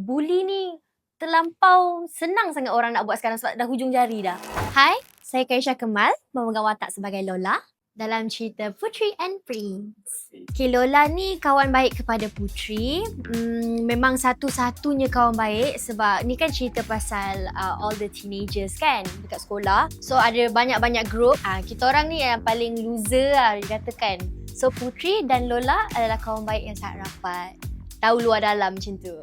bully ni terlampau senang sangat orang nak buat sekarang sebab dah hujung jari dah. Hai, saya Kaisha Kemal, memegang watak sebagai Lola dalam cerita Putri and Prince. Okay, Lola ni kawan baik kepada Putri. Hmm, memang satu-satunya kawan baik sebab ni kan cerita pasal uh, all the teenagers kan dekat sekolah. So ada banyak-banyak group. Uh, kita orang ni yang paling loser lah dikatakan. So Putri dan Lola adalah kawan baik yang sangat rapat. Tahu luar dalam macam tu.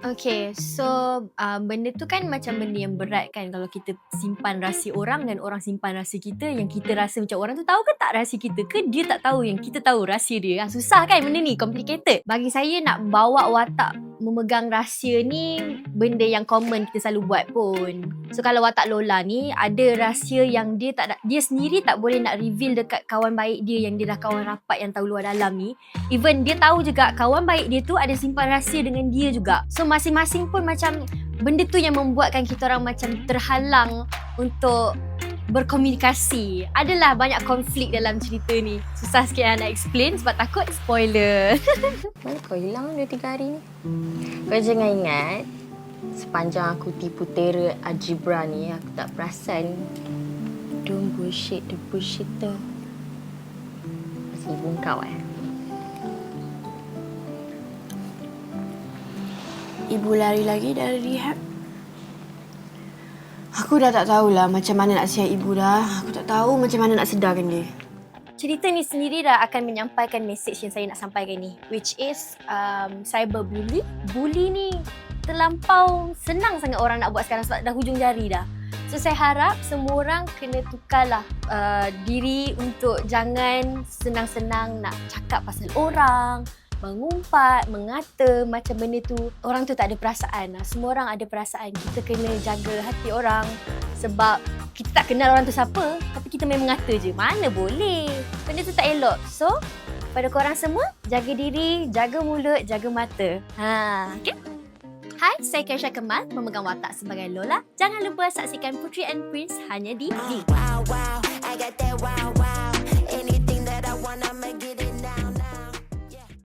Okay, so uh, benda tu kan macam benda yang berat kan kalau kita simpan rahsia orang dan orang simpan rahsia kita yang kita rasa macam orang tu tahu ke tak rahsia kita ke dia tak tahu yang kita tahu rahsia dia. Yang susah kan benda ni, complicated. Bagi saya nak bawa watak memegang rahsia ni benda yang common kita selalu buat pun. So kalau watak Lola ni ada rahsia yang dia tak dia sendiri tak boleh nak reveal dekat kawan baik dia yang dia dah kawan rapat yang tahu luar dalam ni. Even dia tahu juga kawan baik dia tu ada simpan rahsia dengan dia juga. So masing-masing pun macam benda tu yang membuatkan kita orang macam terhalang untuk berkomunikasi. Adalah banyak konflik dalam cerita ni. Susah sikit lah nak explain sebab takut spoiler. Mana kau hilang dua tiga hari ni? Kau jangan ingat sepanjang aku tipu Tera Ajibra ni aku tak perasan don't bullshit the bullshitter. Masih ibu kau eh? Ibu lari lagi dari rehab. Aku dah tak tahulah macam mana nak sihat ibu dah. Aku tak tahu macam mana nak sedarkan dia. cerita ni sendiri dah akan menyampaikan message yang saya nak sampaikan ni. Which is um, cyberbully. Bully ni terlampau senang sangat orang nak buat sekarang sebab dah hujung jari dah. So saya harap semua orang kena tukarlah uh, diri untuk jangan senang-senang nak cakap pasal orang, mengumpat, mengata macam benda tu. Orang tu tak ada perasaan. Semua orang ada perasaan. Kita kena jaga hati orang sebab kita tak kenal orang tu siapa tapi kita main mengata je. Mana boleh. Benda tu tak elok. So, pada korang semua, jaga diri, jaga mulut, jaga mata. Ha, okay? Hai, saya Kesha Kemal, memegang watak sebagai Lola. Jangan lupa saksikan Putri and Prince hanya di V. wow, wow. I got that wow, wow.